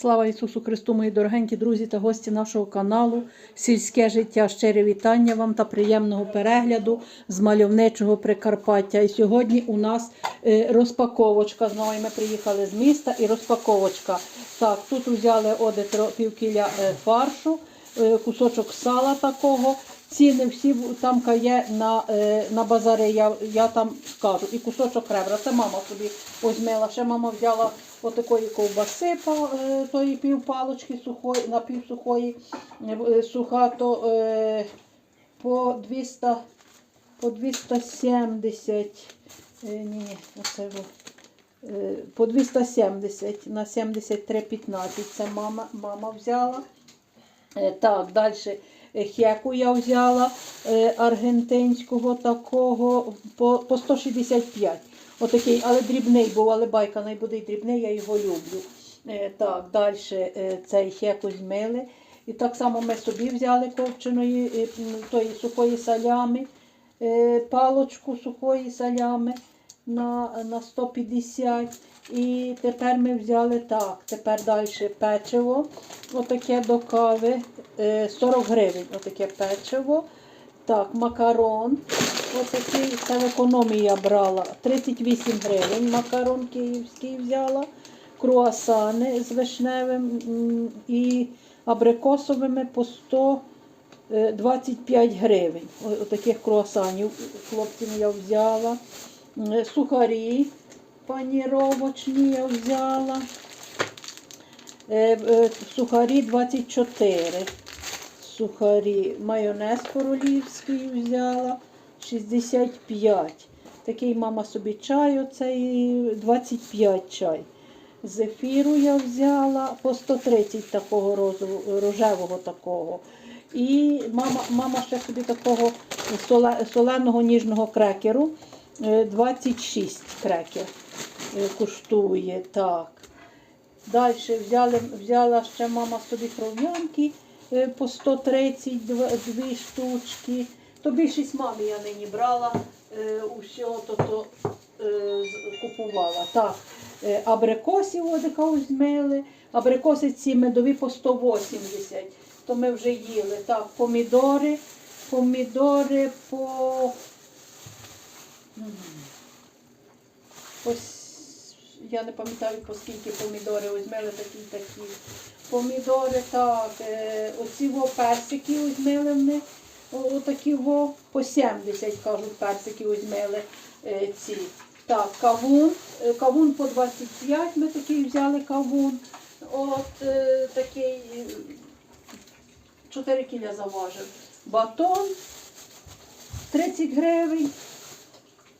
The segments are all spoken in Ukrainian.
Слава Ісусу Христу, мої дорогенькі друзі та гості нашого каналу. Сільське життя. Щире вітання вам та приємного перегляду з мальовничого Прикарпаття. І сьогодні у нас е, розпаковочка. Знову ми приїхали з міста і розпаковочка. Так, тут взяли оде півкіля е, фаршу, е, кусочок сала такого. Ціни всі там є на, е, на базарі, я, я там скажу. І кусочок ребра. Це мама собі озмила. Ще мама взяла отакої ковбаси, е, тої півпалочки сухої, напівсухої, е, суха, то е, по 200, по 270, е, ні, ні, оце е, по 270 на 73,15 це мама, мама взяла. Так, далі хеку я взяла е, аргентинського такого по, по 165. Отакий, але дрібний був, але байка не дрібний, я його люблю. Е, Так, далі цей хеку змили. І так само ми собі взяли ковченої е, тої сухої салями, е, палочку сухої салями на, на 150. І тепер ми взяли так, тепер далі печиво, отаке до кави, е, 40 гривень, отаке печиво. Так, макарон, отакий, це в економії я брала, 38 гривень, макарон київський взяла, круасани з вишневим і абрикосовими по 125 гривень. Отаких круасанів хлопцям я взяла. М, Сухарі паніровочні я взяла. Е, е, Сухарі 24. Сухарі. Майонез королівський взяла 65. Такий мама собі чай, оцей 25 чай. Зефіру я взяла по 130 такого розового, рожевого такого. І мама, мама ще собі такого соленого ніжного крекеру. Е, 26 крекер е, коштує. Так. Далі взяли, взяла ще мама собі кров'янки е, по 130 дв- дві штучки. То більшість мамі я нині брала, е, усього то, то купувала. Так, абрикосів одика візьмели, абрикоси ці медові по 180, то ми вже їли. Так, помідори, помідори по М. Ось я не пам'ятаю, по скільки помідори візьмели такі такі. Помідори, так, е, оці во персики візьмели вони, о- отакі во по 70, кажуть, персики візьмели е, ці. Так, кавун, е, кавун по 25 ми такий взяли кавун. От е, такий е, 4 кіля заважив. Батон 30 гривень.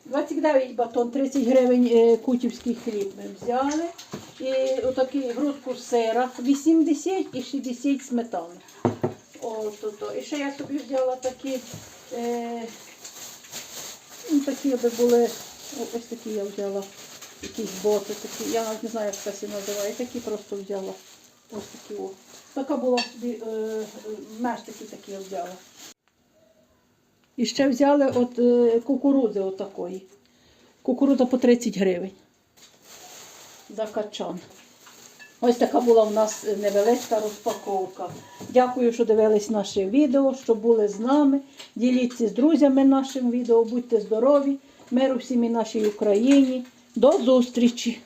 29 батон, 30 гривень е, кутівський хліб ми взяли. І отакий грудку сира 80 і 60 сметани. От, от, от. І ще я собі взяла такі, е, ну, такі аби були, ось такі я взяла, якісь боти, такі, я навіть не знаю, як це називає, такі просто взяла. Ось такі о. Така була собі, е, е, меж такі такі я взяла. І ще взяли от е, кукурудзи отакої. Кукурудза по 30 гривень. За качан. Ось така була в нас невеличка розпаковка. Дякую, що дивились наше відео, що були з нами. Діліться з друзями нашим відео, будьте здорові, миру всім і нашій Україні. До зустрічі!